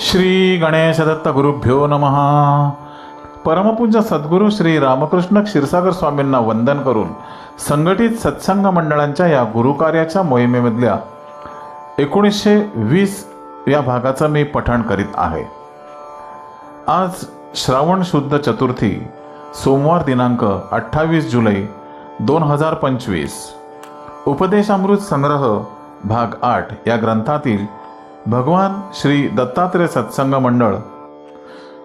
श्री गणेश दत्त गुरुभ्यो नमः. परमपूज्य सद्गुरू श्री रामकृष्ण क्षीरसागर स्वामींना वंदन करून संघटित सत्संग मंडळांच्या या गुरुकार्याच्या मोहिमेमधल्या एकोणीसशे वीस या भागाचं मी पठण करीत आहे. आज श्रावण शुद्ध चतुर्थी सोमवार दिनांक अठ्ठावीस जुलै दोन हजार पंचवीस. उपदेशामृत संग्रह भाग आठ या ग्रंथातील भगवान श्री दत्तात्रेय सत्संग मंडळ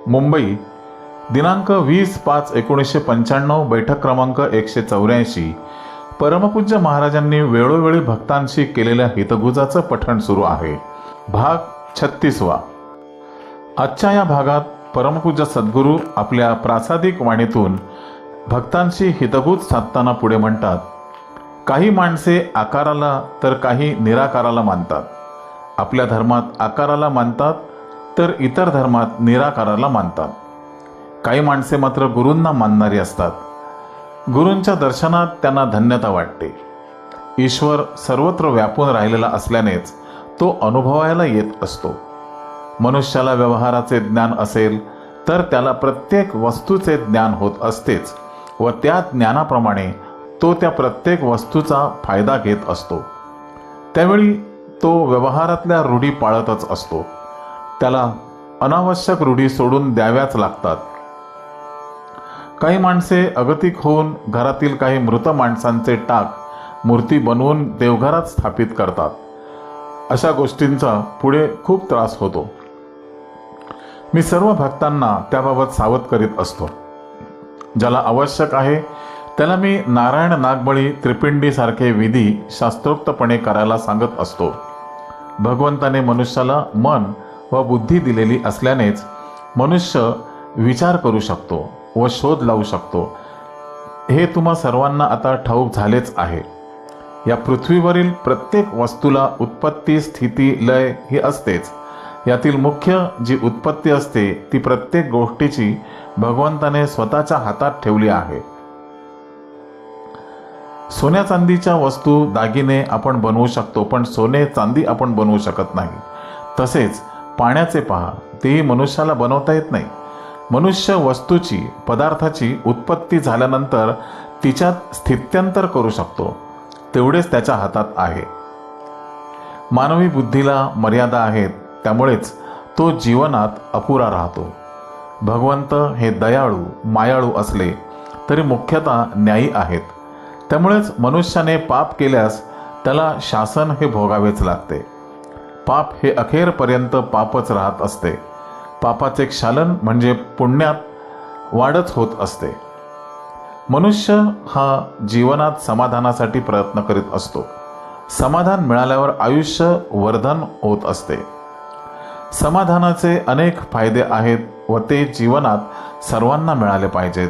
मुंबई दिनांक वीस पाच एकोणीसशे पंच्याण्णव बैठक क्रमांक एकशे चौऱ्याऐंशी. परमपूज्य महाराजांनी वेळोवेळी भक्तांशी केलेल्या हितगुजाचं पठण सुरू आहे. भाग छत्तीसवा. आजच्या या भागात परमपूज्य सद्गुरू आपल्या प्रासादिक वाणीतून भक्तांशी हितगुज साधताना पुढे म्हणतात काही माणसे आकाराला तर काही निराकाराला मानतात. आपल्या धर्मात आकाराला मानतात तर इतर धर्मात निराकाराला मानतात. काही माणसे मात्र गुरूंना मानणारी असतात. गुरूंच्या दर्शनात त्यांना धन्यता वाटते. ईश्वर सर्वत्र व्यापून राहिलेला असल्यानेच तो अनुभवायला येत असतो. मनुष्याला व्यवहाराचे ज्ञान असेल तर त्याला प्रत्येक वस्तूचे ज्ञान होत असतेच व त्या ज्ञानाप्रमाणे तो त्या प्रत्येक वस्तूचा फायदा घेत असतो. त्यावेळी तो व्यवहारातल्या रूढी पाळतच असतो. त्याला अनावश्यक रूढी सोडून द्याव्याच लागतात. काही माणसे अगतिक होऊन घरातील काही मृत माणसांचे टाक मूर्ती बनवून देवघरात स्थापित करतात. अशा गोष्टींचा पुढे खूप त्रास होतो. मी सर्व भक्तांना त्याबाबत सावध करीत असतो. ज्याला आवश्यक आहे त्याला मी नारायण नागबळी त्रिपिंडीसारखे विधी शास्त्रोक्तपणे करायला सांगत असतो. भगवंताने मनुष्याला मन व बुद्धी दिलेली असल्यानेच मनुष्य विचार करू शकतो व शोध लावू शकतो. हे तुम्हा सर्वांना आता ठाऊक झालेच आहे. या पृथ्वीवरील प्रत्येक वस्तूला उत्पत्ती स्थिती लय ही असतेच. यातील मुख्य जी उत्पत्ती असते ती प्रत्येक गोष्टीची भगवंताने स्वतःच्या हातात ठेवली आहे. सोन्या चांदीच्या वस्तू दागिने आपण बनवू शकतो पण सोने चांदी आपण बनवू शकत नाही. तसेच पाण्याचे पहा तेही मनुष्याला बनवता येत नाही. मनुष्य वस्तूची पदार्थाची उत्पत्ती झाल्यानंतर तिच्यात स्थित्यंतर करू शकतो. तेवढेच त्याच्या हातात आहे. मानवी बुद्धीला मर्यादा आहेत त्यामुळेच तो जीवनात अपुरा राहतो. भगवंत हे दयाळू मायाळू असले तरी मुख्यतः न्यायी आहेत. त्यामुळेच मनुष्याने पाप केल्यास त्याला शासन हे भोगावेच लागते. पाप हे अखेरपर्यंत पापच राहत असते. पापाचे क्षालन म्हणजे पुण्यात वाढच होत असते. मनुष्य हा जीवनात समाधानासाठी प्रयत्न करीत असतो. समाधान मिळाल्यावर आयुष्य वर्धन होत असते. समाधानाचे अनेक फायदे आहेत व ते जीवनात सर्वांना मिळाले पाहिजेत.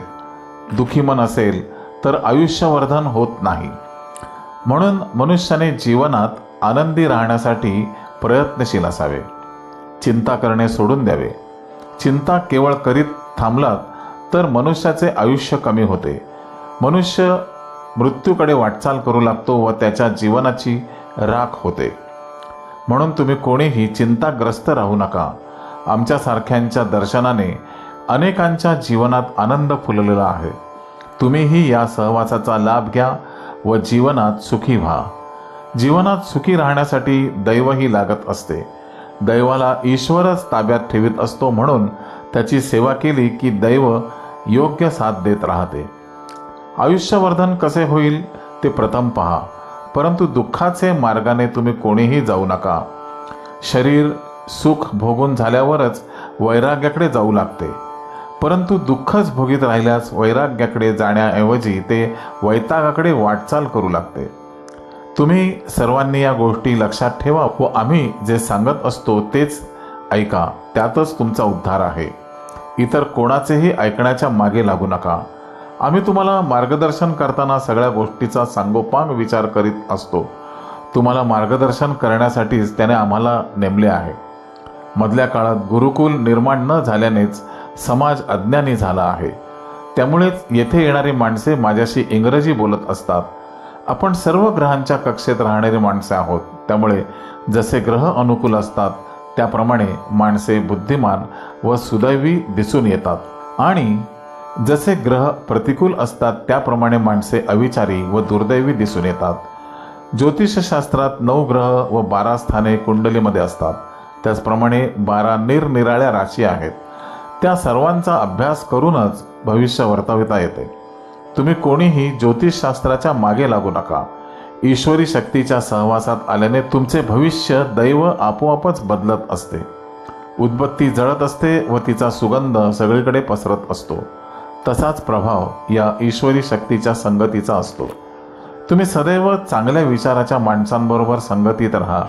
दुखी मन असेल तर आयुष्यवर्धन होत नाही. म्हणून मनुष्याने जीवनात आनंदी राहण्यासाठी प्रयत्नशील असावे. चिंता करणे सोडून द्यावे. चिंता केवळ करीत थांबलात तर मनुष्याचे आयुष्य कमी होते. मनुष्य मृत्यूकडे वाटचाल करू लागतो व त्याच्या जीवनाची राख होते. म्हणून तुम्ही कोणीही चिंताग्रस्त राहू नका. आमच्यासारख्यांच्या दर्शनाने अनेकांच्या जीवनात आनंद फुललेला आहे. तुम्हीही या सहवासाचा लाभ घ्या व जीवनात सुखी व्हा. जीवनात सुखी राहण्यासाठी दैवही लागत असते. दैवाला ईश्वरच ताब्यात ठेवीत असतो म्हणून त्याची सेवा केली की दैव योग्य साथ देत राहते. आयुष्यवर्धन कसे होईल ते प्रथम पहा. परंतु दुःखाचे मार्गाने तुम्ही कोणीही जाऊ नका. शरीर सुख भोगून झाल्यावरच वैराग्याकडे जाऊ लागते. परंतु दुःखच भोगीत राहिल्यास वैराग्याकडे जाण्याऐवजी ते वैतागाकडे वाटचाल करू लागते. तुम्ही सर्वांनी या गोष्टी लक्षात ठेवा व आम्ही जे सांगत असतो तेच ऐका. त्यातच तुमचा उद्धार आहे. इतर कोणाचेही ऐकण्याच्या मागे लागू नका. आम्ही तुम्हाला मार्गदर्शन करताना सगळ्या गोष्टीचा सांगोपांग विचार करीत असतो. तुम्हाला मार्गदर्शन करण्यासाठीच त्याने आम्हाला नेमले आहे. मधल्या काळात गुरुकुल निर्माण न झाल्यानेच समाज अज्ञानी झाला आहे. त्यामुळेच येथे येणारी माणसे माझ्याशी इंग्रजी बोलत असतात. आपण सर्व ग्रहांच्या कक्षेत राहणारी माणसे आहोत. त्यामुळे जसे ग्रह अनुकूल असतात त्याप्रमाणे माणसे बुद्धिमान व सुदैवी दिसून येतात. आणि जसे ग्रह प्रतिकूल असतात त्याप्रमाणे माणसे अविचारी व दुर्दैवी दिसून येतात. ज्योतिषशास्त्रात नऊ ग्रह व बारा स्थाने कुंडलीमध्ये असतात. त्याचप्रमाणे बारा निरनिराळ्या राशी आहेत. त्या सर्वांचा अभ्यास करूनच भविष्य वर्तविता येते. तुम्ही कोणीही ज्योतिषशास्त्राच्या मागे लागू नका. ईश्वरी शक्तीच्या सहवासात आल्याने तुमचे भविष्य दैव आपोआपच बदलत असते. उदबत्ती जळत असते व तिचा सुगंध सगळीकडे पसरत असतो. तसाच प्रभाव या ईश्वरी शक्तीच्या संगतीचा असतो. तुम्ही सदैव चांगल्या विचाराच्या माणसांबरोबर संगतीत राहा.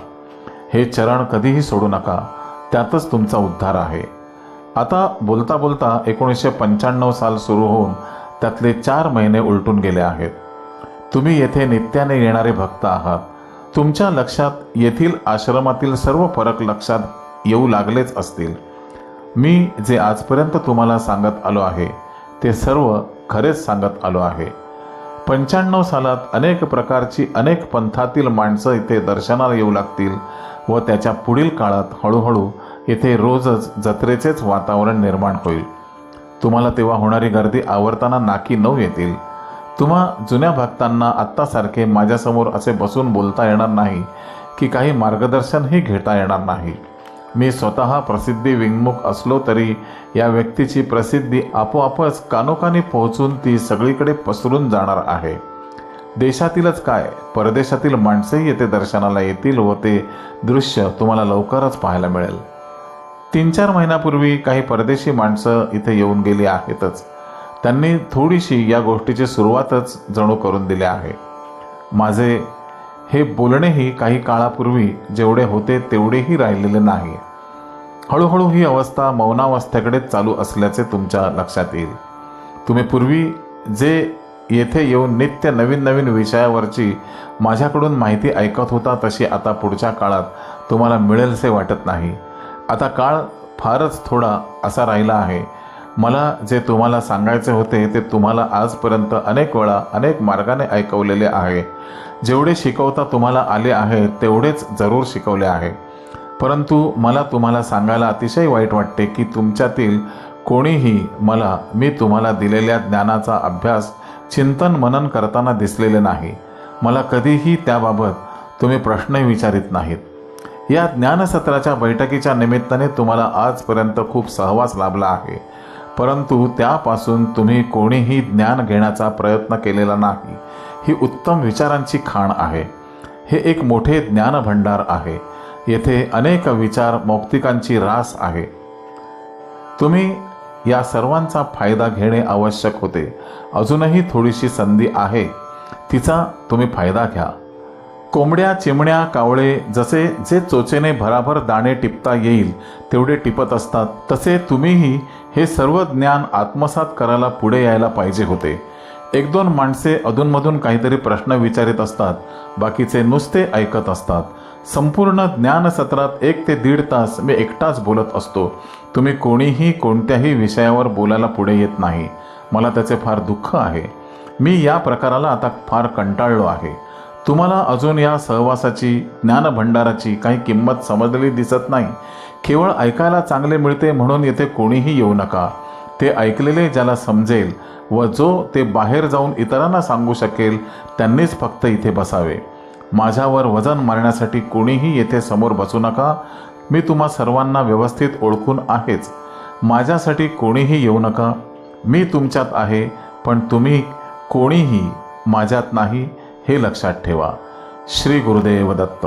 हे चरण कधीही सोडू नका. त्यातच तुमचा उद्धार आहे. आता बोलता बोलता एकोणीसशे पंच्याण्णव साल सुरू होऊन त्यातले चार महिने उलटून गेले आहेत. तुम्ही येथे नित्याने येणारे भक्त आहात. तुमच्या लक्षात येथील आश्रमातील सर्व फरक लक्षात येऊ लागलेच असतील. मी जे आजपर्यंत तुम्हाला सांगत आलो आहे ते सर्व खरेच सांगत आलो आहे. पंच्याण्णव सालात अनेक प्रकारची अनेक पंथातील माणसं इथे दर्शनाला येऊ लागतील व त्याच्या पुढील काळात हळूहळू येथे रोजच जत्रेचेच वातावरण निर्माण होईल. तुम्हाला तेव्हा होणारी गर्दी आवरताना नाकी नऊ येतील. तुम्हा जुन्या भक्तांना आत्तासारखे माझ्यासमोर असे बसून बोलता येणार नाही की काही मार्गदर्शनही घेता येणार नाही. मी स्वतः प्रसिद्धी विंगमुख असलो तरी या व्यक्तीची प्रसिद्धी आपोआपच कानोकानी पोहोचून ती सगळीकडे पसरून जाणार आहे. देशातीलच काय? परदेशातील माणसेही येथे दर्शनाला येतील व ते दृश्य तुम्हाला लवकरच पाहायला मिळेल. तीन चार महिन्यापूर्वी काही परदेशी माणसं इथे येऊन गेली आहेतच. त्यांनी थोडीशी या गोष्टीची सुरुवातच जणू करून दिली आहे. माझे हे बोलणेही काही काळापूर्वी जेवढे होते तेवढेही राहिलेले नाही. हळूहळू ही अवस्था मौनावस्थेकडेच चालू असल्याचे तुमच्या लक्षात येईल. तुम्ही पूर्वी जे येथे येऊन नित्य नवीन नवीन विषयावरची माझ्याकडून माहिती ऐकत होता तशी आता पुढच्या काळात तुम्हाला मिळेलसे वाटत नाही. आता काळ फारच थोडा असा राहिला आहे. मला जे तुम्हाला सांगायचे होते ते तुम्हाला आजपर्यंत अनेक वेळा अनेक मार्गाने ऐकवलेले आहे. जेवढे शिकवता तुम्हाला आले आहे तेवढेच जरूर शिकवले आहे. परंतु मला तुम्हाला सांगायला अतिशय वाईट वाटते की तुमच्यातील कोणीही मला मी तुम्हाला दिलेल्या ज्ञानाचा अभ्यास चिंतन मनन करताना दिसलेले नाही. मला कधीही त्याबाबत तुम्ही प्रश्नही विचारित नाहीत. या ज्ञानसत्राच्या बैठकीच्या निमित्ताने तुम्हाला आजपर्यंत खूप सहवास लाभला आहे. परंतु त्यापासून तुम्ही कोणीही ज्ञान घेण्याचा प्रयत्न केलेला नाही. ही उत्तम विचारांची खाण आहे. हे एक मोठे ज्ञानभंडार आहे. येथे अनेक विचार मौक्तिकांची रास आहे. तुम्ही या सर्वांचा फायदा घेणे आवश्यक होते. अजूनही थोडीशी संधी आहे. तिचा तुम्ही फायदा घ्या. कोंबड्या चिमण्या कावळे जसे जे चोचेने भराभर दाणे टिपता येईल तेवढे टिपत असतात. तसे तुम्हीही हे सर्व ज्ञान आत्मसात करायला पुढे यायला पाहिजे होते. एक दोन माणसे अधूनमधून काहीतरी प्रश्न विचारित असतात बाकीचे नुसते ऐकत असतात. संपूर्ण ज्ञानसत्रात एक ते दीड तास मी एकटाच बोलत असतो. तुम्ही कोणीही कोणत्याही विषयावर बोलायला पुढे येत नाही. मला त्याचे फार दुःख आहे. मी या प्रकाराला आता फार कंटाळलो आहे. तुम्हाला अजून या सहवासाची ज्ञानभंडाराची काही किंमत समजलेली दिसत नाही. केवळ ऐकायला चांगले मिळते म्हणून येथे कोणीही येऊ नका. ते ऐकलेले ज्याला समजेल व जो ते बाहेर जाऊन इतरांना सांगू शकेल त्यांनीच फक्त इथे बसावे. माझ्यावर वजन मारण्यासाठी कोणीही येथे समोर बसू नका. मी तुम्हा सर्वांना व्यवस्थित ओळखून आहेच. माझ्यासाठी कोणीही येऊ नका. मी तुमच्यात आहे पण तुम्ही कोणीही माझ्यात नाही. हे लक्षात ठेवा. श्री गुरुदेव दत्त.